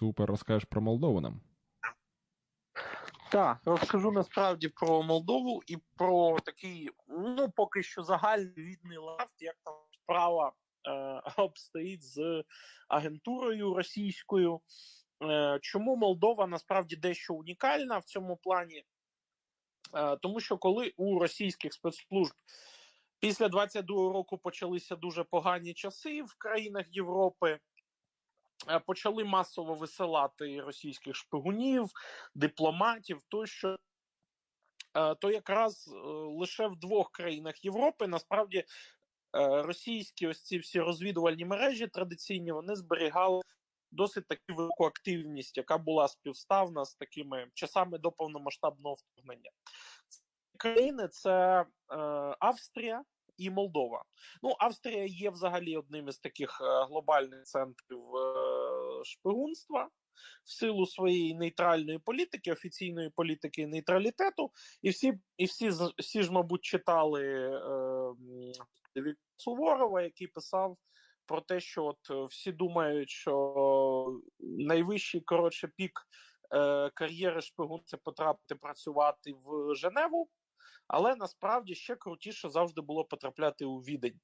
Супер, розкажеш про Молдову нам. Так, розкажу насправді про Молдову і про такий, ну поки що загальний лафт, як там справа е, обстоїть з агентурою російською. Е, Чому Молдова насправді дещо унікальна в цьому плані? Е, Тому що коли у російських спецслужб після 22-го року почалися дуже погані часи в країнах Європи. Е, почали масово висилати російських шпигунів, дипломатів тощо. Е, то якраз е, лише в двох країнах Європи насправді російські ось ці всі розвідувальні мережі традиційні вони зберігали досить таку велику активність, яка була співставна з такими часами до повномасштабного вторгнення. Країни це Австрія, і Молдова. Ну, Австрія є взагалі одним із таких е, глобальних центрів е, шпигунства. В силу своєї нейтральної політики, офіційної політики нейтралітету, і всі і всі, всі ж, мабуть, читали е, Суворова, який писав про те, що от всі думають, що найвищий коротше пік е, кар'єри шпигун це потрапити працювати в Женеву. Але насправді ще крутіше завжди було потрапляти у відень.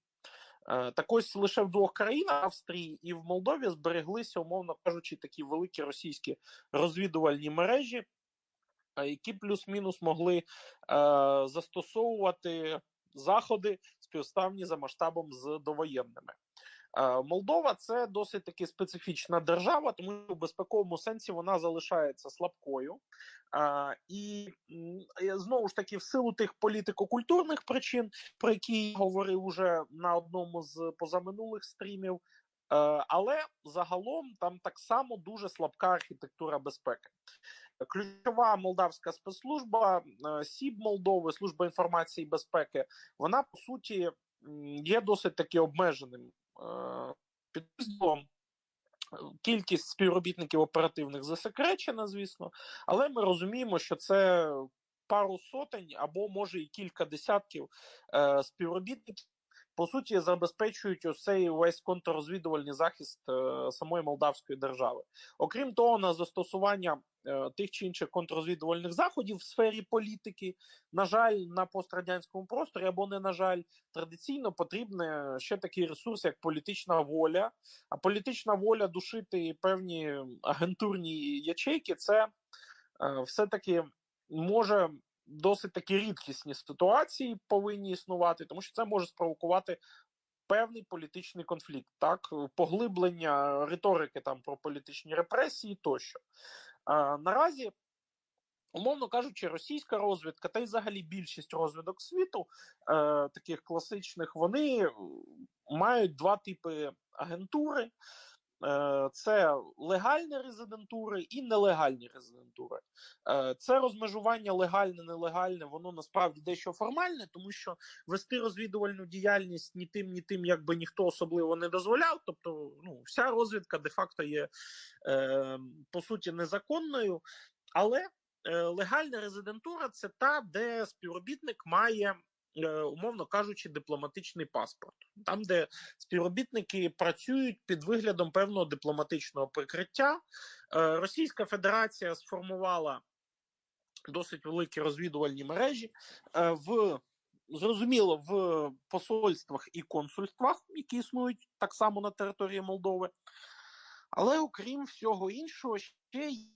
Е, так ось лише в двох країнах Австрії і в Молдові збереглися, умовно кажучи, такі великі російські розвідувальні мережі, е, які плюс-мінус могли е, застосовувати заходи співставні за масштабом з довоєнними. Е, Молдова це досить таки специфічна держава, тому що в безпековому сенсі вона залишається слабкою. Е, і знову ж таки, в силу тих політико-культурних причин, про які я говорив уже на одному з позаминулих стрімів. Е, але загалом там так само дуже слабка архітектура безпеки. Ключова молдавська спецслужба СІБ Молдови, служба інформації і безпеки, вона по суті є досить таки обмеженим підрозділом. Кількість співробітників оперативних засекречена, звісно, але ми розуміємо, що це пару сотень або може і кілька десятків е, співробітників, по суті, забезпечують ось цей весь контррозвідувальний захист е, самої молдавської держави. Окрім того, на застосування Е, тих чи інших контррозвідувальних заходів в сфері політики. На жаль, на пострадянському просторі або не на жаль, традиційно потрібне ще такий ресурс, як політична воля. А політична воля душити певні агентурні ячейки, це е, все-таки може. Досить такі рідкісні ситуації повинні існувати, тому що це може спровокувати певний політичний конфлікт, так поглиблення риторики там про політичні репресії тощо. Наразі. Умовно кажучи, російська розвідка, та й взагалі більшість розвідок світу, е, таких класичних, вони мають два типи агентури. Е, це легальні резидентури і нелегальні резидентури. Е, це розмежування легальне, нелегальне, воно насправді дещо формальне, тому що вести розвідувальну діяльність ні тим, ні тим, якби ніхто особливо не дозволяв. Тобто, ну, вся розвідка де-факто є е, по суті незаконною, але легальна резидентура це та, де співробітник має Е, умовно кажучи, дипломатичний паспорт, там, де співробітники працюють під виглядом певного дипломатичного прикриття. Е, Російська Федерація сформувала досить великі розвідувальні мережі е, в. Зрозуміло, в посольствах і консульствах, які існують так само на території Молдови, але окрім всього іншого, ще є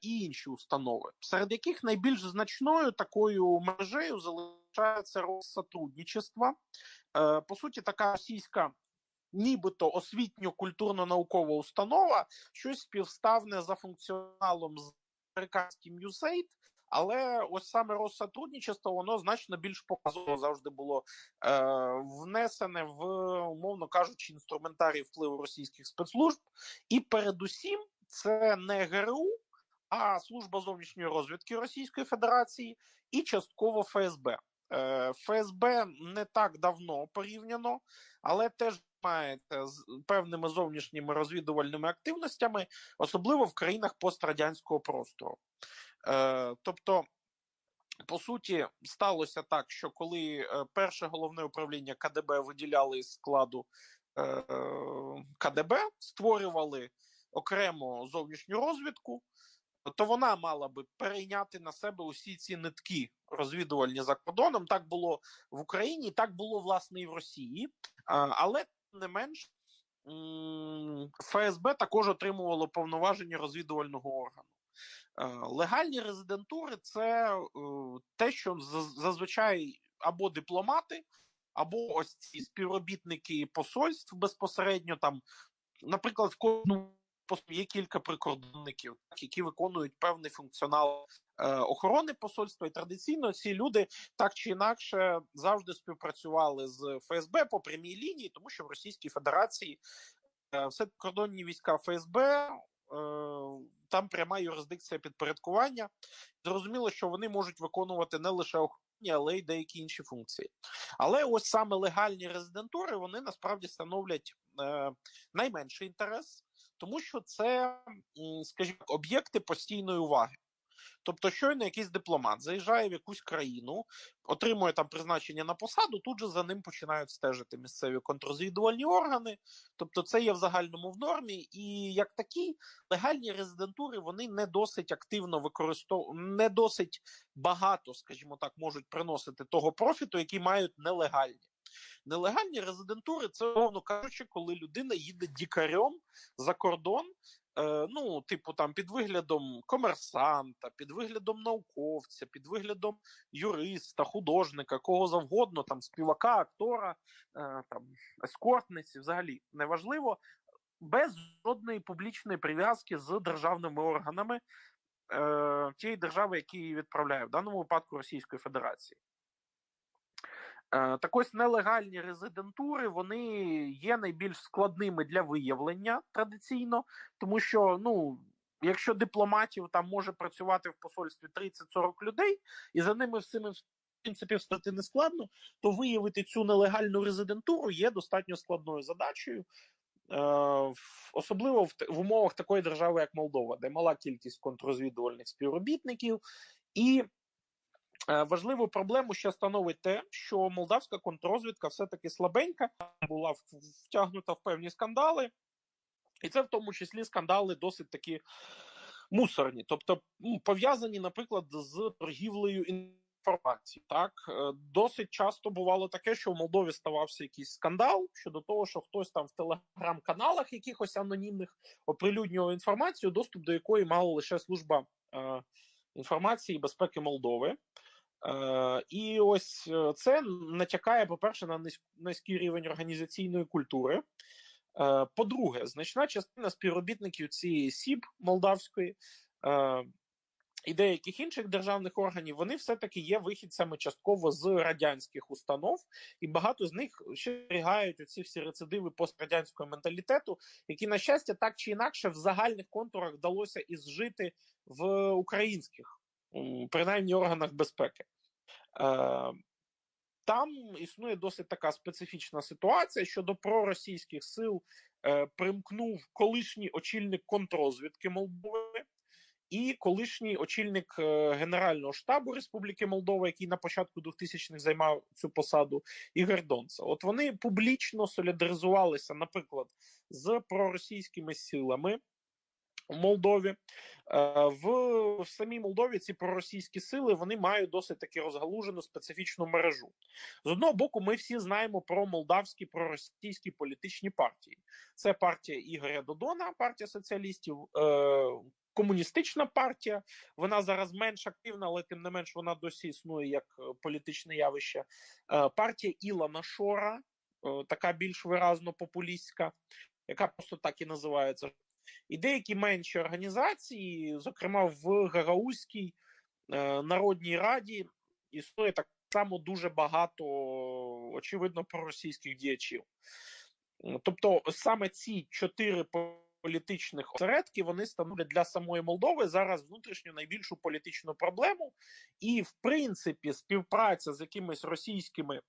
і інші установи, серед яких найбільш значною такою мережею залишається залишається Россотрудничество. Е, по суті, така російська. Нібито освітньо-культурно-наукова установа, щось співставне за функціоналом з американським USAID, але ось саме Россотрудничество, воно значно більш показово завжди було е, внесене в, умовно кажучи, інструментарій впливу російських спецслужб. І передусім це не ГРУ, а служба зовнішньої розвідки Російської Федерації і частково ФСБ. Е, ФСБ не так давно порівняно, але теж маєте з певними зовнішніми розвідувальними активностями, особливо в країнах пострадянського простору. Е, тобто, по суті, сталося так, що коли е, перше головне управління КДБ виділяли із складу КДБ, створювали окремо зовнішню розвідку, то вона мала би перейняти на себе усі ці нитки розвідувальні за кордоном. Так було в Україні, так було власне і в Росії, але не менш. ФСБ також отримувало повноваження розвідувального органу. Легальні резидентури це е, те, що зазвичай або дипломати, або ось ці співробітники посольств безпосередньо там, наприклад, в кожному є кілька прикордонників, які виконують певний функціонал е, охорони посольства. І традиційно ці люди так чи інакше завжди співпрацювали з ФСБ по прямій лінії, тому що в Російській Федерації е, все кордонні війська ФСБ. Е, там пряма юрисдикція підпорядкування. Зрозуміло, що вони можуть виконувати не лише охоронні, але й деякі інші функції. Але ось саме легальні резидентури вони насправді становлять е, найменший інтерес тому що це, скажімо, об'єкти постійної уваги. Тобто, щойно якийсь дипломат заїжджає в якусь країну, отримує там призначення на посаду, тут же за ним починають стежити місцеві контррозвідувальні органи. Тобто, це є в загальному в нормі, і як такі легальні резидентури вони не досить активно використовують, не досить багато, скажімо так, можуть приносити того профіту, який мають нелегальні. Нелегальні резидентури це, умовно кажучи, коли людина їде дікарем за кордон. Е, ну, типу, там під виглядом комерсанта, під виглядом науковця, під виглядом юриста, художника, кого завгодно, там співака, актора, е, там ескортниці, взагалі неважливо, без жодної публічної прив'язки з державними органами е, тієї держави, які її відправляє, в даному випадку Російської Федерації. Е, так ось нелегальні резидентури вони є найбільш складними для виявлення традиційно, тому що ну. Якщо дипломатів там може працювати в посольстві 30-40 людей, і за ними всіми в принципі встати не складно, то виявити цю нелегальну резидентуру є достатньо складною задачею, е, особливо в, умовах такої держави, як Молдова, де мала кількість контррозвідувальних співробітників, і важливу проблему ще становить те, що молдавська контррозвідка все-таки слабенька, була втягнута в певні скандали, і це в тому числі скандали досить такі мусорні, тобто пов'язані, наприклад, з торгівлею інформації. Так е, досить часто бувало таке, що в Молдові ставався якийсь скандал щодо того, що хтось там в телеграм-каналах якихось анонімних оприлюднював інформацію, доступ до якої мала лише служба. Е, інформації і безпеки Молдови, Е, І ось е, це натякає, по-перше, на низький рівень організаційної культури. Е, По-друге, значна частина співробітників цієї СІБ молдавської і деяких інших державних органів вони все-таки є вихідцями частково з радянських установ, і багато з них зберігають оці всі рецидиви пострадянського менталітету, які, на щастя, так чи інакше в загальних контурах вдалося і зжити в українських принаймні органах безпеки. Е, там існує досить така специфічна ситуація щодо проросійських сил е, примкнув колишній очільник контрозвідки Молдови і колишній очільник е, Генерального штабу Республіки Молдова, який на початку 2000-х займав цю посаду, Ігор Донца. От вони публічно солідаризувалися, наприклад, з проросійськими силами в Молдові. Е, в, самій Молдові ці проросійські сили вони мають досить таки розгалужену специфічну мережу. З одного боку, ми всі знаємо про молдавські проросійські політичні партії. Це партія Ігоря Додона, партія соціалістів. Е, Комуністична партія, вона зараз менш активна, але тим не менш вона досі існує як е, політичне явище. Партія Ілана Шора, така більш виразно популістська, яка просто так і називається і деякі менші організації, зокрема в Гагаузькій е, народній раді, існує так само дуже багато, очевидно, проросійських діячів. Тобто, саме ці чотири політичних осередки вони становлять для самої Молдови зараз внутрішню найбільшу політичну проблему, і, в принципі, співпраця з якимись російськими.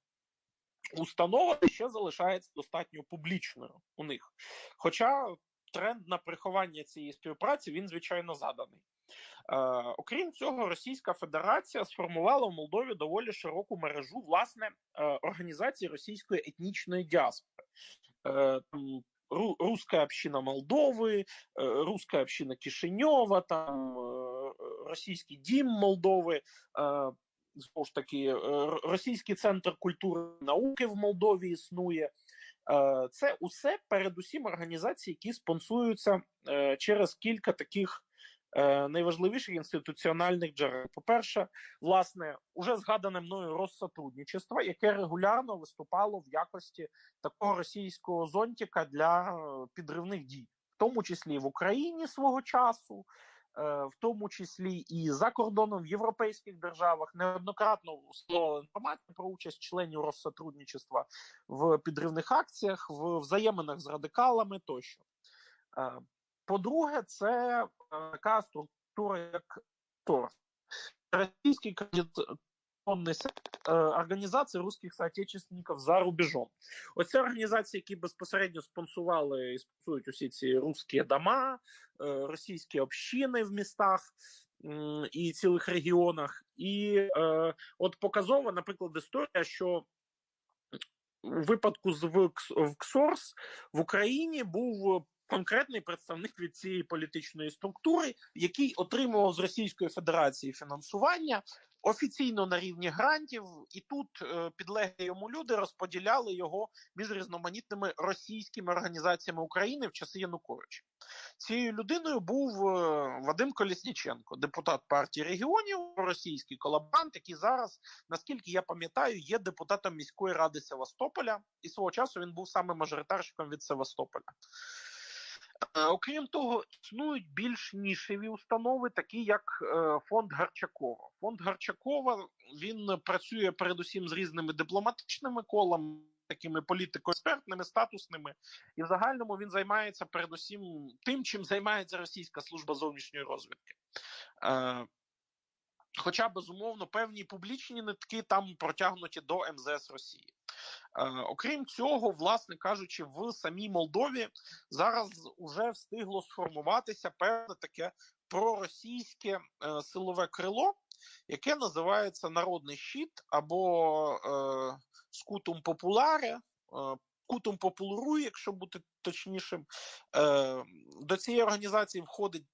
Установами ще залишається достатньо публічною у них. Хоча тренд на приховання цієї співпраці він звичайно заданий. Е, Окрім цього, Російська Федерація сформувала в Молдові доволі широку мережу власне е, організації російської етнічної діаспори. Е, ру, русская община Молдови, е, русская община Кишиньова, там е, російський дім Молдови. Е, Знову ж таки, Російський центр культури і науки в Молдові існує. Е, Це усе передусім організації, які спонсуються е, через кілька таких е, найважливіших інституціональних джерел. По-перше, власне, уже згадане мною Россотрудничество, яке регулярно виступало в якості такого російського зонтика для підривних дій, в тому числі в Україні свого часу. Е, В тому числі і за кордоном в європейських державах неоднократно слова інформація про участь членів Россотрудничества в підривних акціях, в взаєминах з радикалами тощо. Е, По-друге, це е, така структура, як ТОР, Російський координаційний е, організації русських соотечественників за рубежом. Оце організації, які безпосередньо спонсували і спонсують усі ці русські дома, е, російські общини в містах і цілих регіонах. І е, от показова, наприклад, історія, що у випадку з Вкс- в КСОРС в Україні був конкретний представник від цієї політичної структури, який отримував з Російської Федерації фінансування офіційно на рівні грантів, і тут е, підлеглі йому люди розподіляли його між різноманітними російськими організаціями України в часи Януковича. Цією людиною був е, Вадим Колісніченко, депутат партії регіонів, російський колаборант, який зараз, наскільки я пам'ятаю, є депутатом міської ради Севастополя, і свого часу він був саме мажоритарщиком від Севастополя. Окрім того, існують більш нішеві установи, такі як е, фонд Гарчакова. Фонд Гарчакова він працює передусім з різними дипломатичними колами, такими політико-експертними, статусними, і в загальному він займається передусім тим, чим займається Російська служба зовнішньої розвідки. Е, Хоча, безумовно, певні публічні нитки там протягнуті до МЗС Росії. Е, окрім цього, власне кажучи, в самій Молдові зараз вже встигло сформуватися певне таке проросійське е, силове крило, яке називається Народний щит або е, Скутум Популаре, е, Кутум Популуру, якщо бути точнішим. До цієї організації входить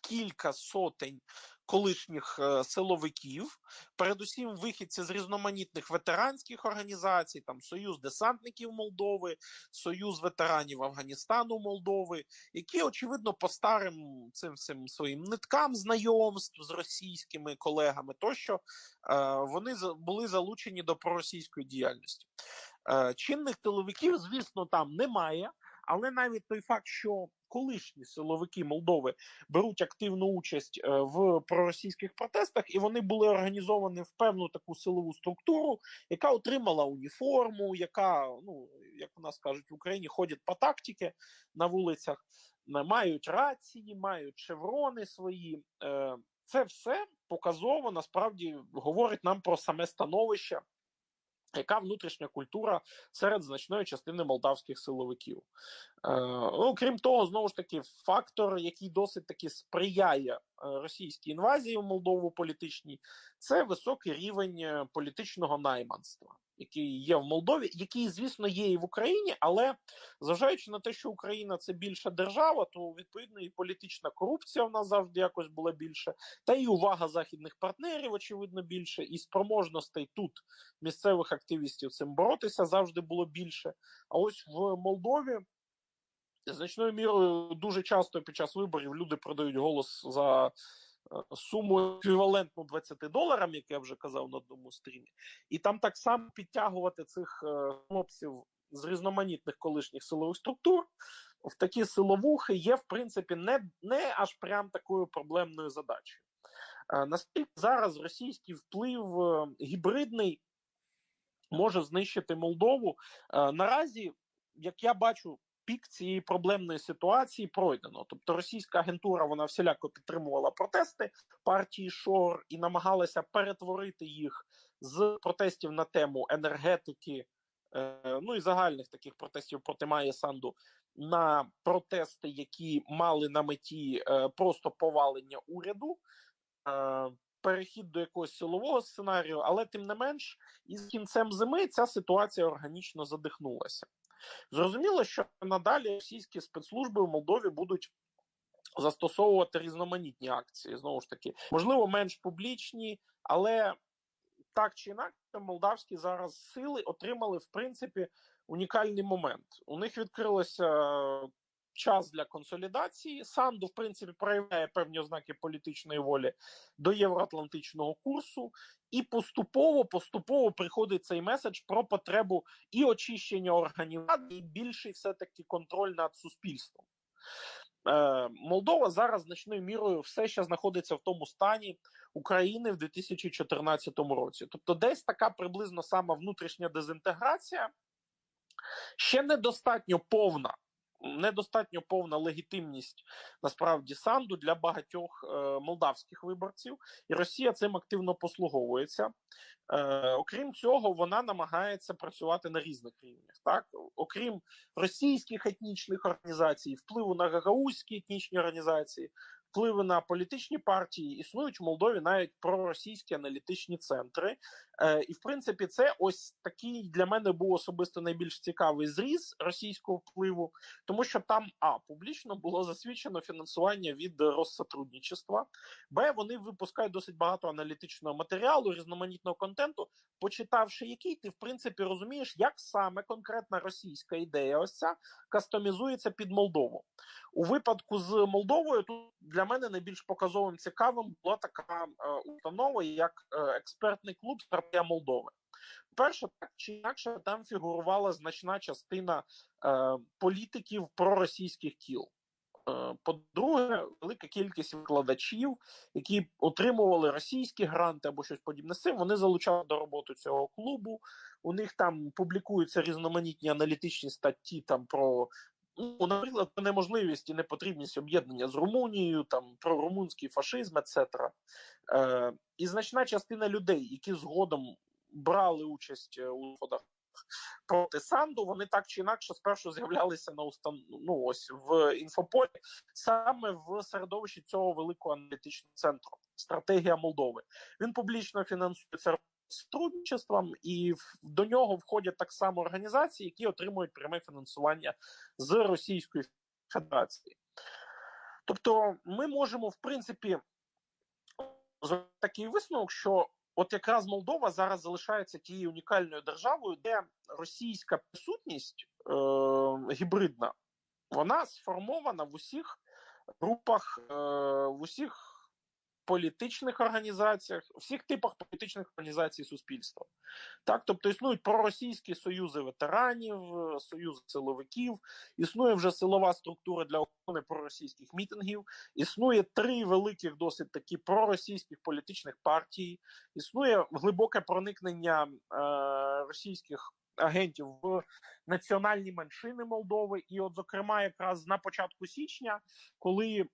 кілька сотень колишніх е, силовиків, передусім вихідці з різноманітних ветеранських організацій, там Союз десантників Молдови, Союз ветеранів Афганістану Молдови, які, очевидно, по старим цим всім своїм ниткам знайомств з російськими колегами, тощо е, вони були залучені до проросійської діяльності. Е, Чинних тиловиків, звісно, там немає. Але навіть той факт, що колишні силовики Молдови беруть активну участь е, в проросійських протестах, і вони були організовані в певну таку силову структуру, яка отримала уніформу, яка, ну як у нас кажуть в Україні, ходять по тактиці на вулицях, мають рації, мають шеврони свої. Е, Це все показово насправді говорить нам про саме становище. Яка внутрішня культура серед значної частини молдавських силовиків? Е, ну, крім того, знову ж таки, фактор, який досить таки сприяє російській інвазії в Молдову політичній, це високий рівень е, політичного найманства, який є в Молдові, який, звісно, є і в Україні, але зважаючи на те, що Україна це більша держава, то відповідно і політична корупція в нас завжди якось була більше, та і увага західних партнерів, очевидно, більше, і спроможностей тут місцевих активістів цим боротися завжди було більше. А ось в Молдові значною мірою дуже часто під час виборів люди продають голос за е, суму еквівалентну 20 доларам, як я вже казав на одному стрімі, і там так само підтягувати цих е, хлопців з різноманітних колишніх силових структур в такі силовухи є, в принципі, не, не аж прям такою проблемною задачею. Е, Наскільки зараз російський вплив гібридний може знищити Молдову? Наразі, як я бачу, пік цієї проблемної ситуації пройдено. Тобто російська агентура вона всіляко підтримувала протести партії Шор і намагалася перетворити їх з протестів на тему енергетики, е, ну і загальних таких протестів проти Майя Санду на протести, які мали на меті е, просто повалення уряду. е, Перехід до якогось силового сценарію, але тим не менш, із кінцем зими ця ситуація органічно задихнулася. Зрозуміло, що надалі російські спецслужби в Молдові будуть застосовувати різноманітні акції. Знову ж таки, можливо, менш публічні, але так чи інакше, молдавські зараз сили отримали в принципі унікальний момент. У них відкрилося час для консолідації. Санду, в принципі, проявляє певні ознаки політичної волі до євроатлантичного курсу, і поступово поступово приходить цей меседж про потребу і очищення органів і більший все таки контроль над суспільством. Е, Молдова зараз значною мірою все ще знаходиться в тому стані України в 2014 році. Тобто, десь така приблизно сама внутрішня дезінтеграція ще недостатньо повна недостатньо повна легітимність насправді санду для багатьох е, молдавських виборців, і Росія цим активно послуговується. Е, Окрім цього, вона намагається працювати на різних рівнях. Так, окрім російських етнічних організацій, впливу на гагаузькі етнічні організації, впливи на політичні партії існують в Молдові навіть проросійські аналітичні центри. Е, І в принципі, це ось такий для мене був особисто найбільш цікавий зріз російського впливу, тому що там а публічно було засвідчено фінансування від Россотрудничества, б вони випускають досить багато аналітичного матеріалу, різноманітного контенту, почитавши який, ти в принципі розумієш, як саме конкретна російська ідея ось ця кастомізується під Молдову. У випадку з Молдовою тут для мене найбільш показовим цікавим була така е, установа, як е, експертний клуб Стратегія Молдови. Перше, так чи інакше, там фігурувала значна частина е, політиків проросійських кіл. Е, по-друге, велика кількість викладачів, які отримували російські гранти або щось подібне з цим, вони залучали до роботи цього клубу. У них там публікуються різноманітні аналітичні статті там про ну, наприклад, про неможливість і непотрібність об'єднання з Румунією, там про румунський фашизм, etc. Е, І значна частина людей, які згодом брали участь е, у ходах проти Санду, вони так чи інакше спершу з'являлися на устан... ну, ось в інфополі саме в середовищі цього великого аналітичного центру стратегія Молдови. Він публічно фінансується сотрудничеством, і до нього входять так само організації, які отримують пряме фінансування з Російської Федерації. Тобто, ми можемо, в принципі, такий висновок, що от якраз Молдова зараз залишається тією унікальною державою, де російська присутність е, гібридна, вона сформована в усіх групах, е, в усіх політичних організаціях, всіх типах політичних організацій суспільства. Так, тобто існують проросійські союзи ветеранів, союзи силовиків, існує вже силова структура для охорони проросійських мітингів, існує три великих досить такі проросійських політичних партії, існує глибоке проникнення е, російських. Агентів в національні меншини Молдови, і, от, зокрема, якраз на початку січня, коли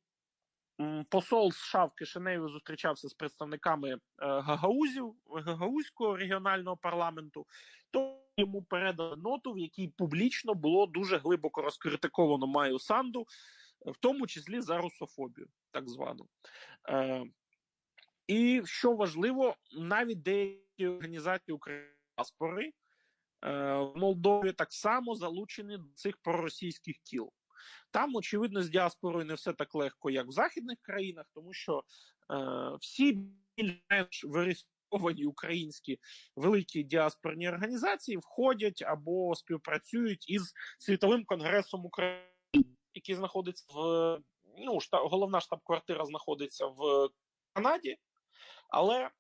посол США в Кишиневі зустрічався з представниками е, Гагаузів Гагаузького регіонального парламенту, то йому передали ноту, в якій публічно було дуже глибоко розкритиковано Маю Санду, в тому числі за русофобію, так звану. Е, І що важливо, навіть деякі організації України е, в Молдові так само залучені до цих проросійських кіл. Там, очевидно, з діаспорою не все так легко, як в західних країнах, тому що е, всі більш-менш верифіковані українські великі діаспорні організації входять або співпрацюють із світовим конгресом України, який знаходиться в ну, штаб, головна штаб-квартира знаходиться в Канаді, але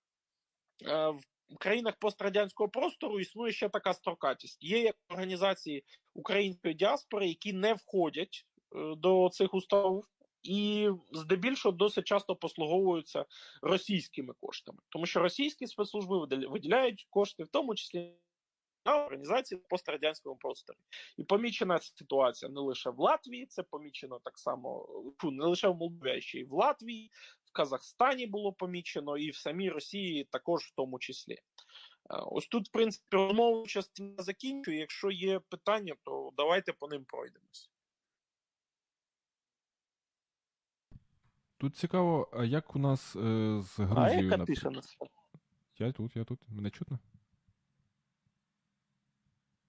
е, в країнах пострадянського простору існує ще така строкатість. Є організації української діаспори, які не входять е, до цих установ. І здебільшого досить часто послуговуються російськими коштами, тому що російські спецслужби виділяють кошти, в тому числі на організації пострадянському просторі. І помічена ситуація не лише в Латвії, це помічено так само не лише в Молдові, а ще й в Латвії, в Казахстані було помічено, і в самій Росії також в тому числі. Е, ось тут, в принципі, розмову частина закінчую. Якщо є питання, то давайте по ним пройдемось. Тут цікаво, а як у нас е, з Грузією? А яка тиша на Я тут, я тут. Мене чутно?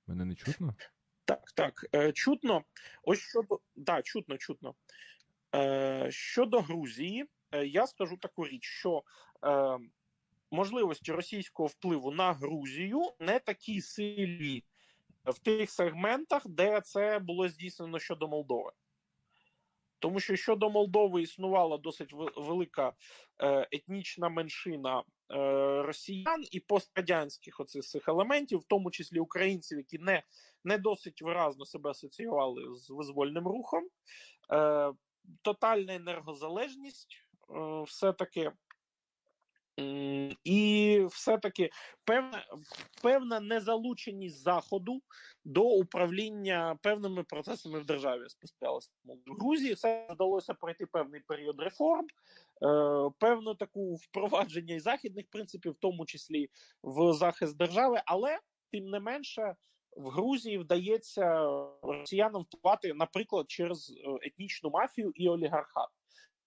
Мене не чутно? Так, так. Е, чутно. Ось щодо да, чутно, чутно. Е, щодо Грузії, я скажу таку річ, що е, можливості російського впливу на Грузію не такі сильні в тих сегментах, де це було здійснено щодо Молдови. Тому що щодо Молдови існувала досить велика е, етнічна меншина е, росіян і пострадянських оцих цих елементів, в тому числі українців, які не не досить виразно себе асоціювали з визвольним рухом, Е, тотальна енергозалежність, е, все-таки і все-таки певна певна незалученість заходу до управління певними процесами в державі спостерігалася в Грузії. Все вдалося пройти певний період реформ, е, певну таку впровадження і західних принципів, в тому числі в захист держави, але тим не менше. В Грузії вдається росіянам впливати, наприклад, через е, етнічну мафію і олігархат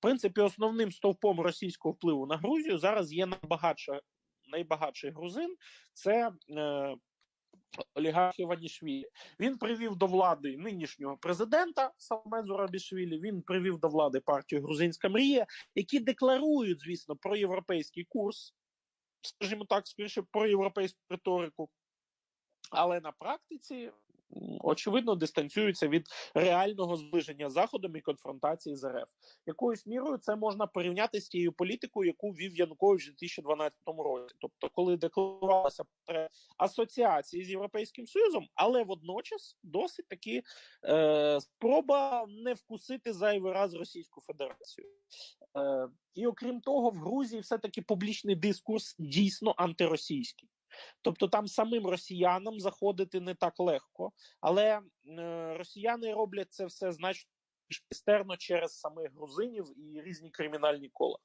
принципі, основним стовпом російського впливу на Грузію зараз є найбагатша, найбагатший грузин. Це е, олігарх Іванішвілі. Він привів до влади нинішнього президента Салмен Зурабішвілі, Він привів до влади партію Грузинська мрія, які декларують, звісно, про європейський курс, скажімо так, скоріше про європейську риторику. Але на практиці очевидно дистанціюються від реального зближення заходом і конфронтації з РФ. Якоюсь мірою це можна порівняти з тією політикою, яку вів Янукович у 2012 році. Тобто, коли декларувалася асоціації з європейським союзом, але водночас досить таки е, спроба не вкусити зайвий раз Російську Федерацію. Е, І окрім того, в Грузії все таки публічний дискурс дійсно антиросійський. Тобто там самим росіянам заходити не так легко, але е, росіяни роблять це все значно майстерно через самих грузинів і різні кримінальні кола.